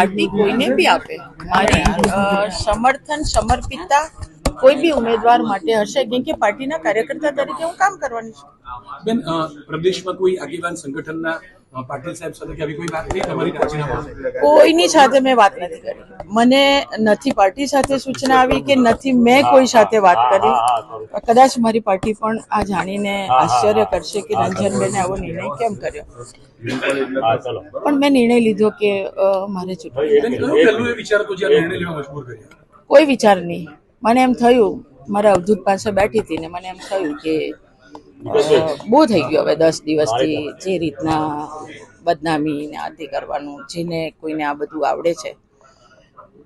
Party કોઈને બી આપે. મારી અ, સમર્થન સમર્પિતતા કોઈ બી ઉમેદવાર માટે હશે કેમ કે પાર્ટીના કાર્યકર્તા તરીકે હું કામ કરવાની છું. બેન પ્રદેશમાં કોઈ આગેવાન સંગઠનના પાટીલ સાહેબ સાથે કે આવી કોઈ વાત થઈ તમારી રાજીનામા કોઈની સાથે મેં વાત નથી કરી. મને નથી પાર્ટી સાથે સૂચના આવી કે નથી મેં કોઈ સાથે વાત કરી. કદાચ મારી પાર્ટી પણ આ જાણીને આશ્ચર્ય કરશે કે રંજનબેને આવો નિર્ણય કેમ કર્યો? પણ મેં નિર્ણય લીધો કે મારે ચૂંટણી બેન કયું પહેલું એ વિચાર હતો જે આ નિર્ણય લેવા મજબૂર કર્યા. કોઈ વિચાર નહીં. મને એમ થયું મારા અવધૂત પાસે બેઠી હતી ને મને એમ થયું કે બહુ થઈ ગયું હવે દસ દિવસથી જે રીતના બદનામી ને આથી કરવાનું જેને કોઈને આ બધું આવડે છે.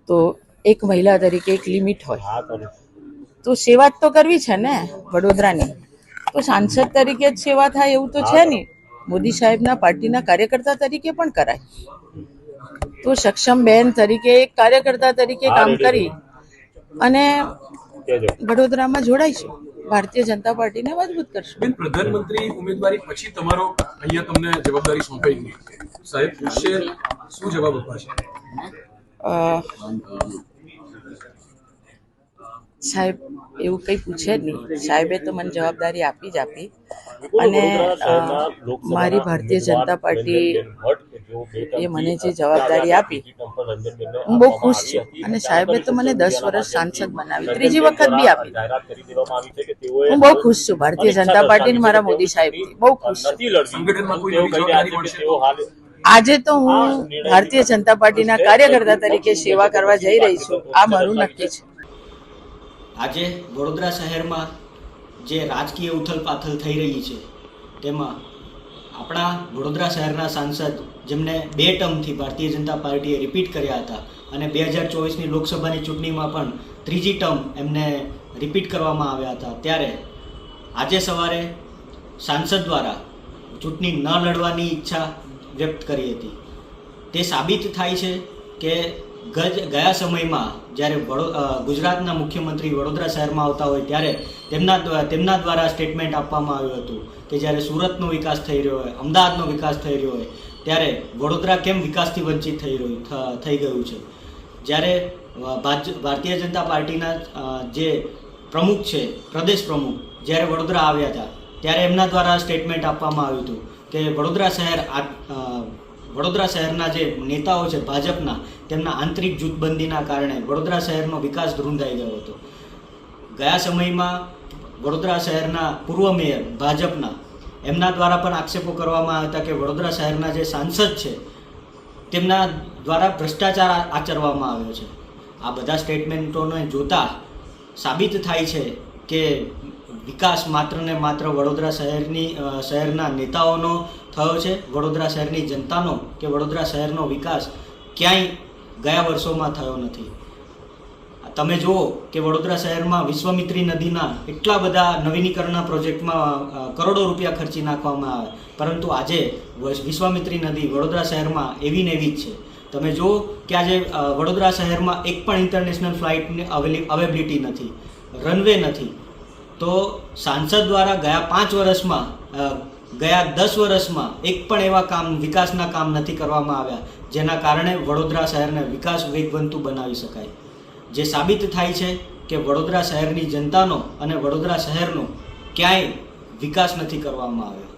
તો એક મહિલા તરીકે એક લિમિટ હોય. તો સેવા જ તો કરવી છે ને વડોદરાની. તો સાંસદ તરીકે જ સેવા થાય એવું તો છે નહીં. મોદી સાહેબના પાર્ટીના કાર્યકર્તા તરીકે પણ કરાય. તો સક્ષમ બેન તરીકે એક કાર્યકર્તા તરીકે કામ કરી અને વડોદરામાં જોડાઈશું ભારતીય જનતા પાર્ટીને મજબૂત કરશું. બેન પ્રધાનમંત્રી ઉમેદવારી પછી તમારો અહીંયા તમને જવાબદારી સોંપાઈ ગઈ. સાહેબ પૂછશે શું જવાબ અપાશે? સાહેબ એવું કંઈ પૂછે જ નહીં. સાહેબે તો મને જવાબદારી આપી જ આપી. અને મારી ભારતીય જનતા પાર્ટી એ મને જે જવાબદારી આપી હું બહુ ખુશ છું. અને સાહેબે તો મને દસ વર્ષ સાંસદ બનાવી. ત્રીજી વખત બી આપી. હું બહુ ખુશ છું. ભારતીય જનતા પાર્ટી મારા મોદી સાહેબ બહુ ખુશ છું. સંગઠનમાં કોઈ નવી જવાબદારી મળશે તો? આજે તો હું ભારતીય જનતા પાર્ટીના કાર્યકર્તા તરીકે સેવા કરવા જઈ રહી છું. આ મારું નક્કી છે. આજે વડોદરા શહેરમાં જે રાજકીય ઉથલપાથલ થઈ રહી છે તેમાં આપણા વડોદરા શહેરના સાંસદ જેમને બે ટર્મથી ભારતીય જનતા પાર્ટીએ રિપીટ કર્યા હતા. અને બે હજાર ચોવીસની લોકસભાની ચૂંટણીમાં પણ ત્રીજી ટર્મ એમને રિપીટ કરવામાં આવ્યા હતા. ત્યારે આજે સવારે સાંસદ દ્વારા ચૂંટણી ન લડવાની ઈચ્છા વ્યક્ત કરી હતી. તે સાબિત થાય છે કે ગજ, ગયા સમયમાં જ્યારે વડો ગુજરાતના મુખ્યમંત્રી વડોદરા શહેરમાં આવતા હોય ત્યારે તેમના તેમના દ્વારા સ્ટેટમેન્ટ આપવામાં આવ્યું હતું કે જ્યારે સુરતનો વિકાસ થઈ રહ્યો હોય, અમદાવાદનો વિકાસ થઈ રહ્યો હોય ત્યારે વડોદરા કેમ વિકાસથી વંચિત થઈ રહ્યું થઈ ગયું છે? જ્યારે ભારતીય જનતા પાર્ટીના જે પ્રમુખ છે, પ્રદેશ પ્રમુખ, જ્યારે વડોદરા આવ્યા હતા, ત્યારે એમના દ્વારા સ્ટેટમેન્ટ આપવામાં આવ્યું હતું કે વડોદરા શહેર વડોદરા શહેરના જે નેતાઓ છે, ભાજપના, તેમના આંતરિક જૂથબંધીના કારણે વડોદરા શહેરનો વિકાસ ધ્રુંધાઈ ગયો હતો. ગયા સમયમાં વડોદરા શહેરના પૂર્વ મેયર, ભાજપના એમના દ્વારા પણ આક્ષેપો કરવામાં આવ્યા હતા કે વડોદરા શહેરના જે સાંસદ છે, તેમના દ્વારા ભ્રષ્ટાચાર આચરવામાં આવ્યો છે. આ બધા સ્ટેટમેન્ટોને જોતા સાબિત થાય છે કે વિકાસ માત્ર ને માત્ર વડોદરા શહેરની શહેરના નેતાઓનો થયો છે, વડોદરા શહેરની જનતાનો કે વડોદરા શહેરનો વિકાસ ક્યાંય ગયા વર્ષોમાં થયો નથી. તમે જુઓ કે વડોદરા શહેરમાં વિશ્વામિત્રી નદીના એટલા બધા નવીનીકરણના પ્રોજેક્ટમાં કરોડો રૂપિયા ખર્ચી નાખવામાં આવે. પરંતુ આજે વિશ્વામિત્રી નદી વડોદરા શહેરમાં એવી ને એવી જ છે. તમે જુઓ કે આજે વડોદરા શહેરમાં એક પણ ઇન્ટરનેશનલ ફ્લાઇટની અવેલેબિલિટી નથી. રનવે નથી. તો સાંસદ દ્વારા ગયા પાંચ વર્ષમાં ગયા દસ વર્ષમાં એક પણ એવા કામ, વિકાસના કામ નથી કરવામાં આવ્યા, જેના કારણે વડોદરા શહેરને વિકાસ વેગવંતુ બનાવી શકાય. જે સાબિત થાય છે કે વડોદરા શહેરની જનતાનો અને વડોદરા શહેરનો ક્યાંય વિકાસ નથી કરવામાં આવ્યો.